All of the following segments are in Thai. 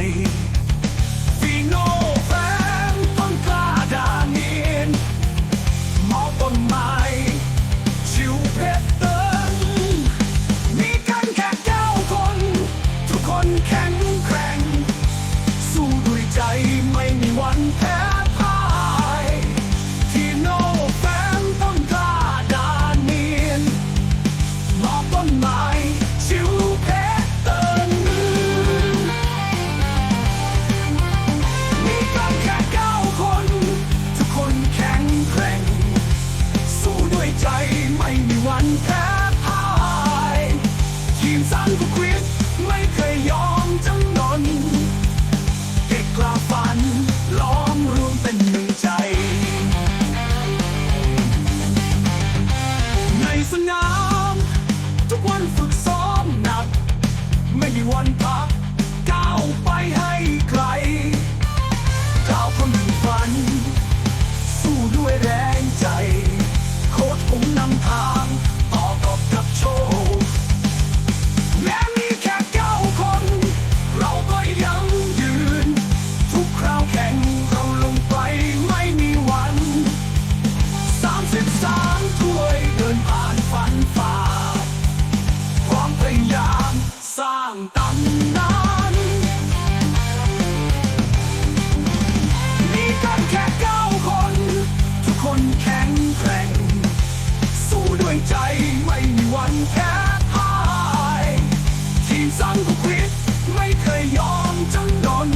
ส งแกร่ง สู้ด้วยใจไม่มีวันแพ้พ่ายทีมสังกุคิดไม่เคยยอมจำนน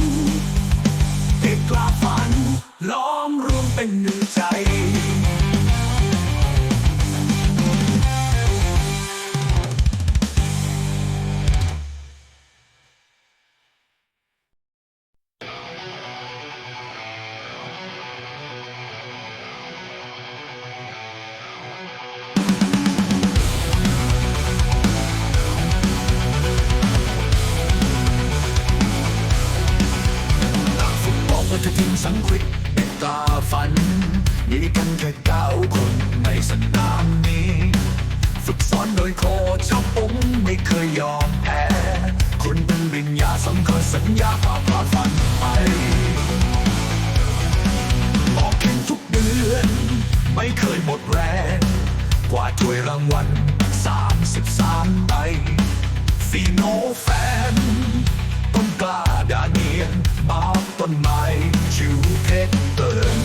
เด็กกล้าฝันล้อมรวมเป็นหนึ่งใจ กันแค่เก้าคนในสนามนี้ ฝึกซ้อนโดยโค้ชเจ้าปุ๋งไม่เคยยอมแพ้ คุณเป็นวิญญาสำคัญสัญญาพาพาฝันไปบอกแข่งทุกเดือน ไม่เคยหมดแรง กว่าถ้วยรางวัล33ใบฟีโนแฟน ต้นกล้าดาเนียนบาต้นไม้ชิวเพชรเตินมี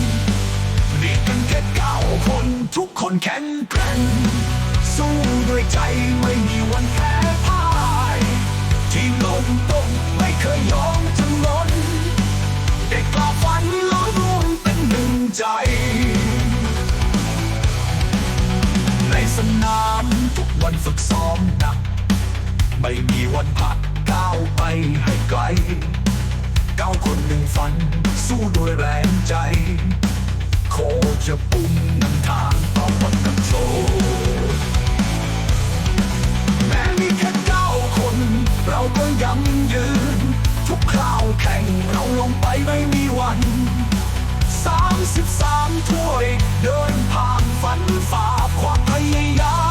กันแค่เก้าคนทุกคนแข็งแกร่งสู้ด้วยใจไม่มีวันแพ้พ่ายทีมลงตรงไม่เคยยอมจำนนเด็กกล้าฝันล้อรวมเป็นหนึ่งใจ ในสนามทุกวันฝึกซ้อมหนัก ไม่มีวันพักก้าวไปให้ไกลก้าวคนหนึ่งฝันสู้ด้วยแรงใจ โคจะปุ่มนำทางต่อวันกับโชแม้มีแค่เก้าคน เราก็ยังยืน ทุกคราวแข่งเราลงไปไม่มีวันสามสิบสามถ้วย เดินผ่านฝันฝ่าความพยายาม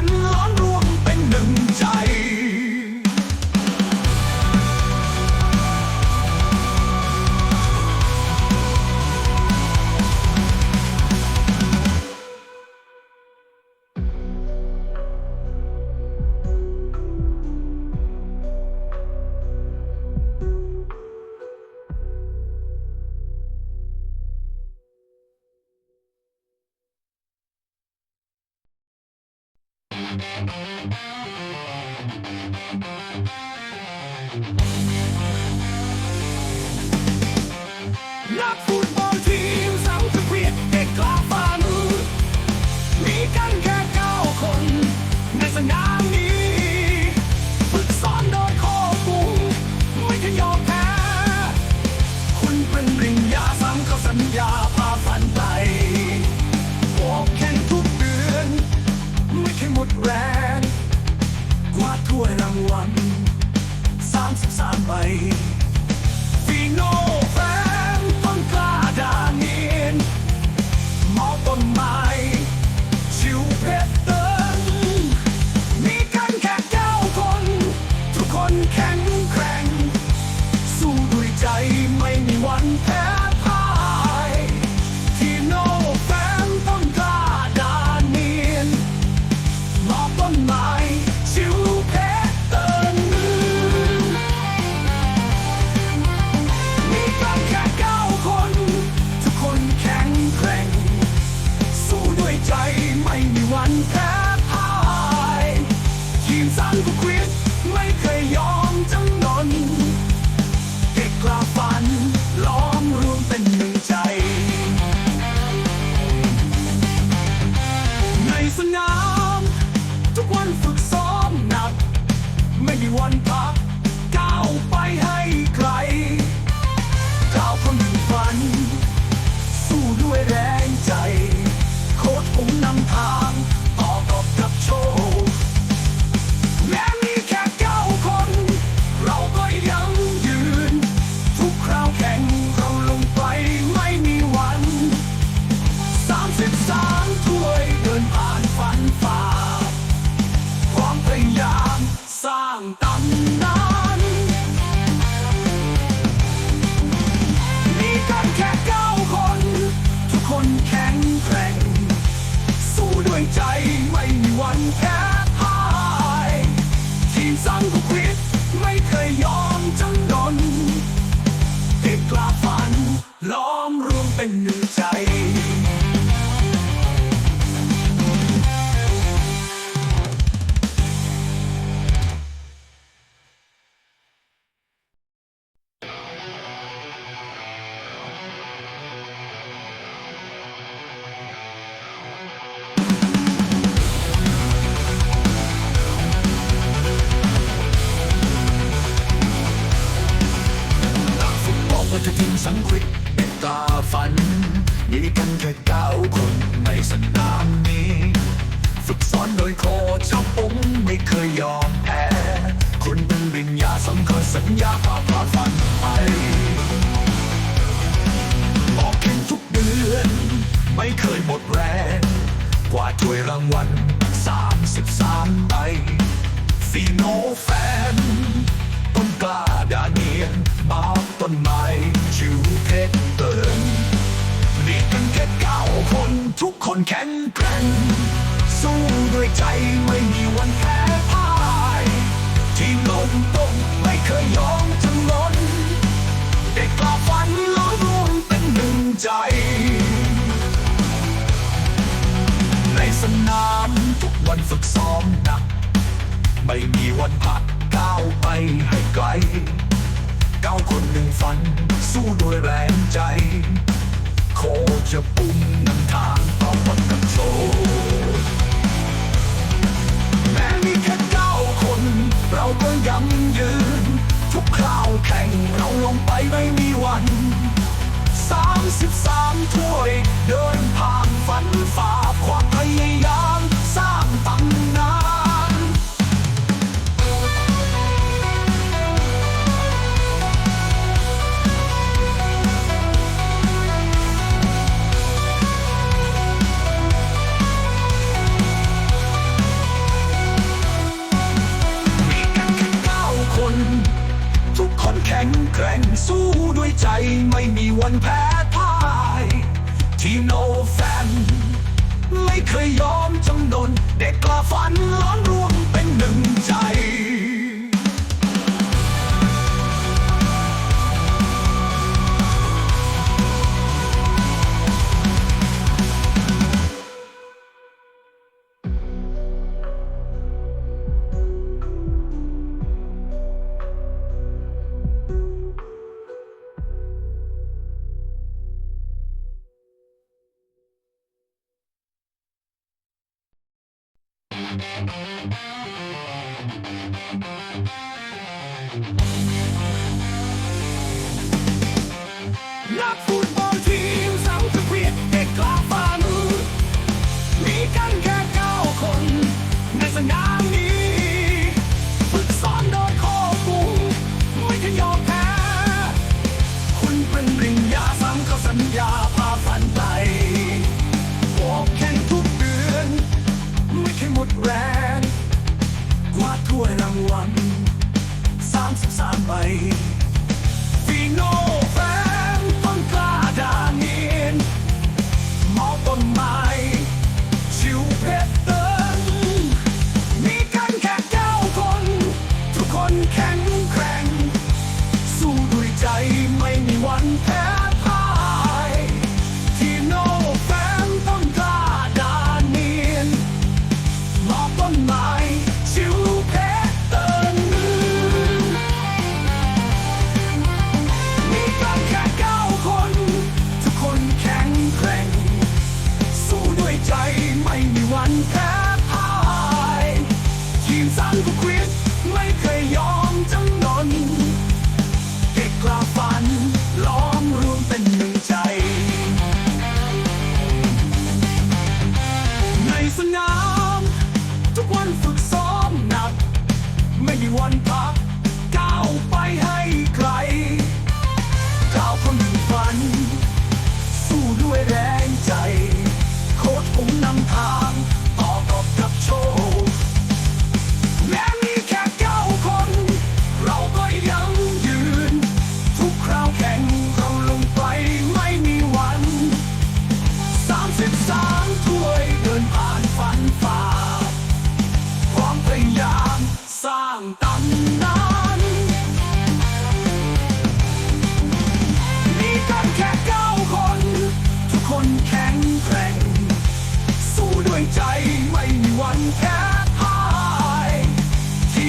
ด็ Not football. ใจไม่มีวันแพ้พ่ายทีมสังกุคิดไม่เคยยอมจำนนติดกลาฝันล้อมรวมเป็นหนึ่ง สังควิตตาฝันยืนกันแค่เก้าคนในสนามนี้ ฝึกสอนโดยโค้ชผมไม่เคยยอมแพ้คุณเป็นวิญญาสำคัญสัญญาฝ่าผ่าฝันไปออกเข่งทุกเดือน ไม่เคยหมดแรงกว่าถ้วยรางวัลสามสิบสามใบฟีโนแฟนต้นกล้าดาเนียนมาต้นไม้ ด็ดเดินมีกันแค่เก้าคนทุกคนแข็งแกร่งสู้ด้วยใจไม่มีวันแพ้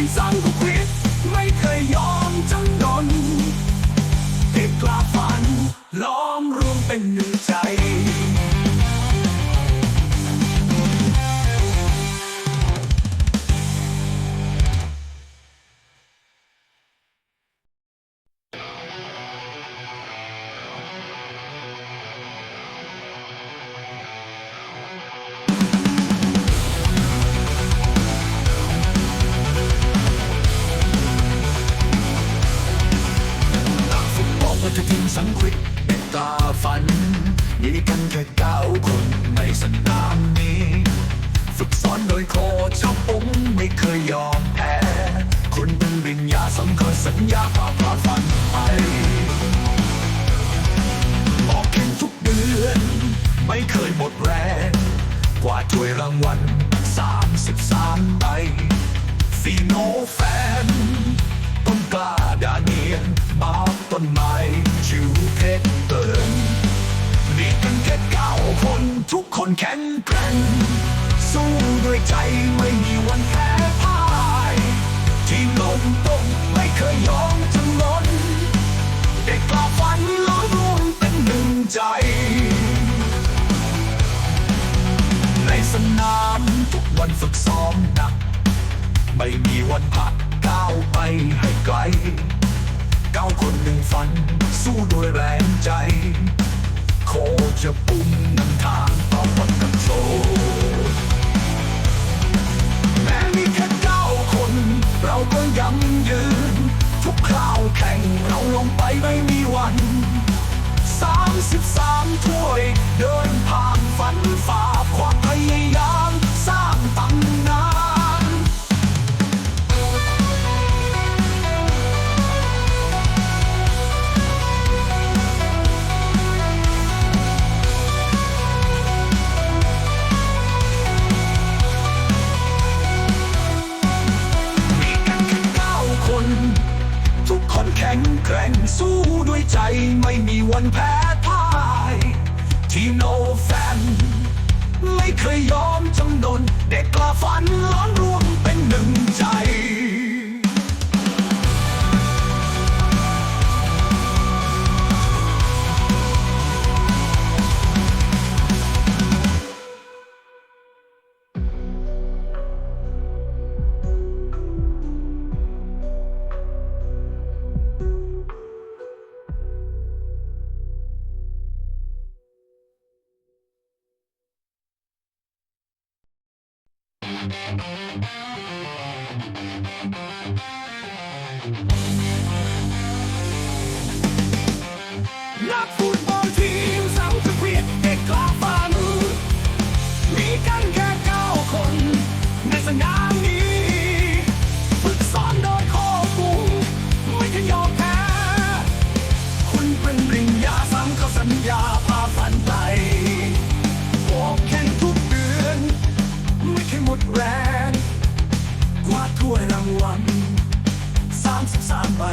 ทีมสังกุควิด ไม่เคยยอมจำนนเด็กกล้าฝันล้อมรวมเป็น สำคัญสัญญาฝ่าพาฝันไปออกแข่งทุกเดือน ไม่เคยหมดแรง กว่าถ้วยรางวัล33ใบฟีโนแฟน ต้นกล้าดาเนียนมาต้นไม้ชิวเพชรเตินมีกันแค่เก้าคนทุกคนแข็งแกร่งสู้ด้วยใจไม่มีวันแพ้พ่าย ทีมลงต้ม เคยยอมจำนนเด็กกล้าฝันล้อมรวมเป็นหนึ่งใจ ในสนามทุกวันฝึกซ้อมหนัก ไม่มีวันพักก้าวไปให้ไกลก้าวคนหนึ่งฝัน สู้ด้วยแรงใจ โคจะปุ่มนำทางต่อวันกับโชคแม้มีแค่เก้าคน เราก็ยังยืน ทุกคราวแข่งเราลงไปไม่มีวันสามสิบสามถ้วยเดินผ่านฝันฝ่า วันแพ้พ่ายทีมโนแฟน ไม่เคยยอมจำนนเด็กกล้าฝันล้อมรวมเป็นหนึ่งใจ ยาสัญญาพาฝันไปบอกแข่งทุกเดือน ไม่เคยหมดแรง กวาดถ้วยรางวัลสามสิบสามใบ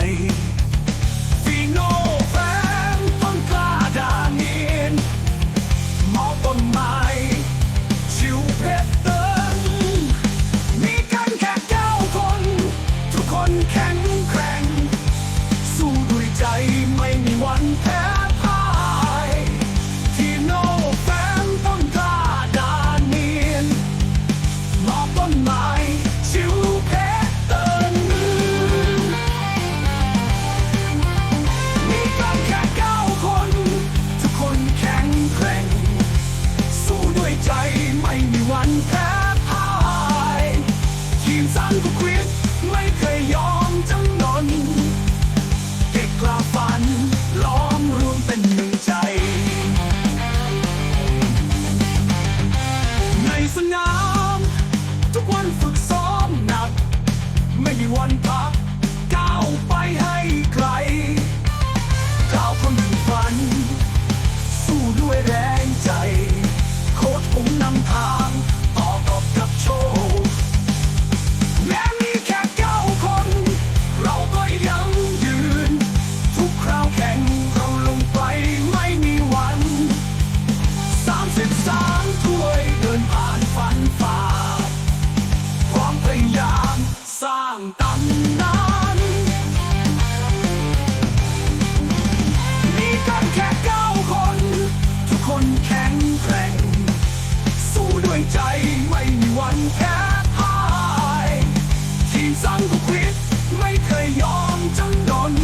สังกุควิดไม่เคยยอมจำนน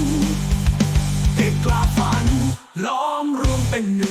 เด็กกล้าฝันล้อมรวมเป็น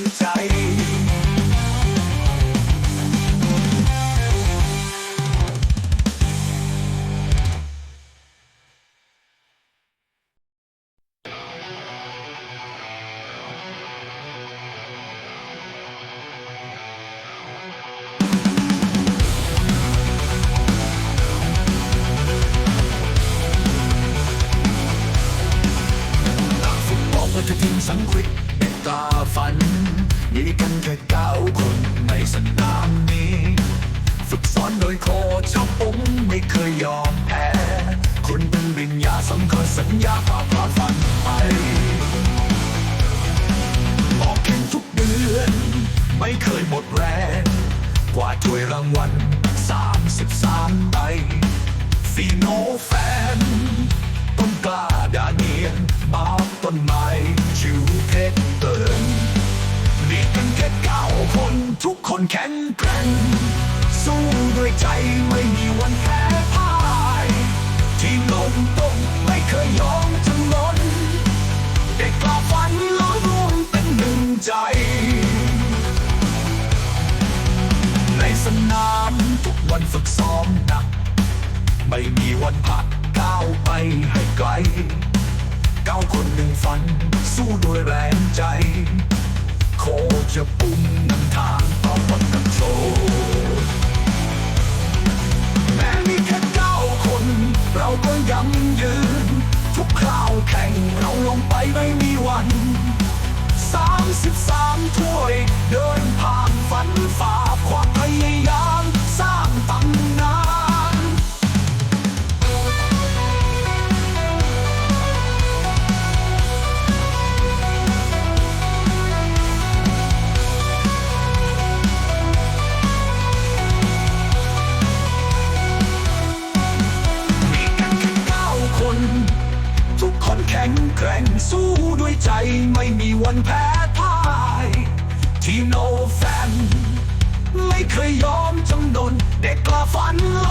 แฟน ต้นกล้าดาเนียนมาต้นไม้ชิวเพชรเตินมีกันแค่เก้าคนทุกคนแข็งแกร่ง สู้ด้วยใจไม่มีวันแพ้พ่าย ทีมลงต้มไม่เคยยอมจำนนเด็กกล้าฝันล้อมรวมเป็นหนึ่งใจ ในสนามทุกวันฝึกซ้อมหนัก ไม่มีวันพักก้าวไปให้ไกลก้าวคนหนึ่งฝัน สู้ด้วยแรงใจโคจะปุ่มนำทางต่อวันกับโชแม้มีแค่เก้าคน เราก็ยังยืน ทุกคราวแข่งเราลงไปไม่มีวันสามสิบสามถ้วย เดินผ่านฝันฝ่าความพยายาม ใจไม่มีวันแพ้พ่ายทีมโนแฟน ไม่เคยยอมจำนนเด็กกล้าฝันเป็น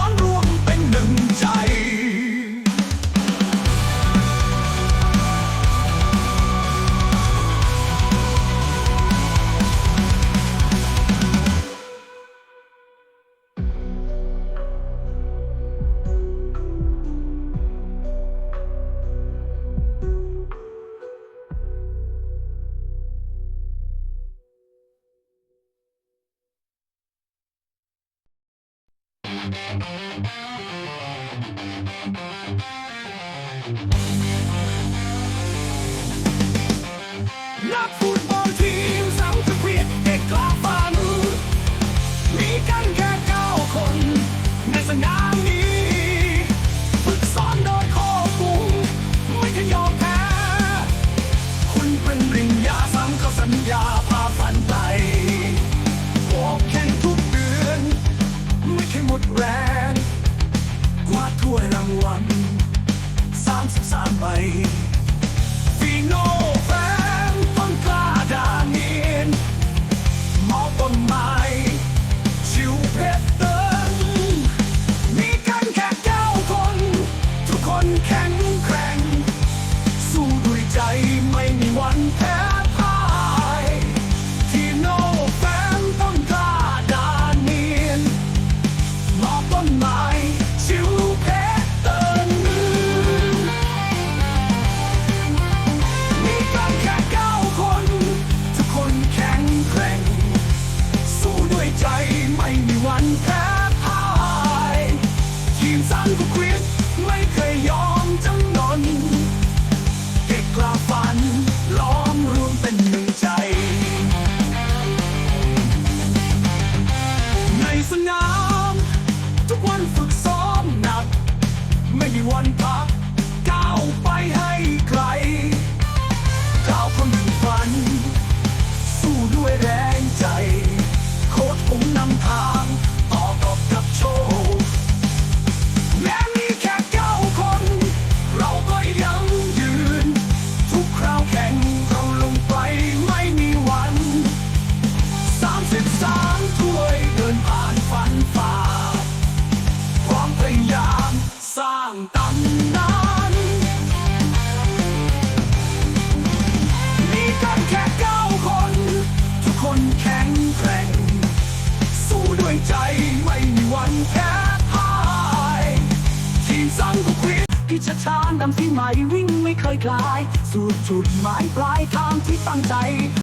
สังก็ควิดพิชชานำที่ใหม่วิ่งไม่เคยคลายสุดจุดหมายปลายทางที่ตั้งใจ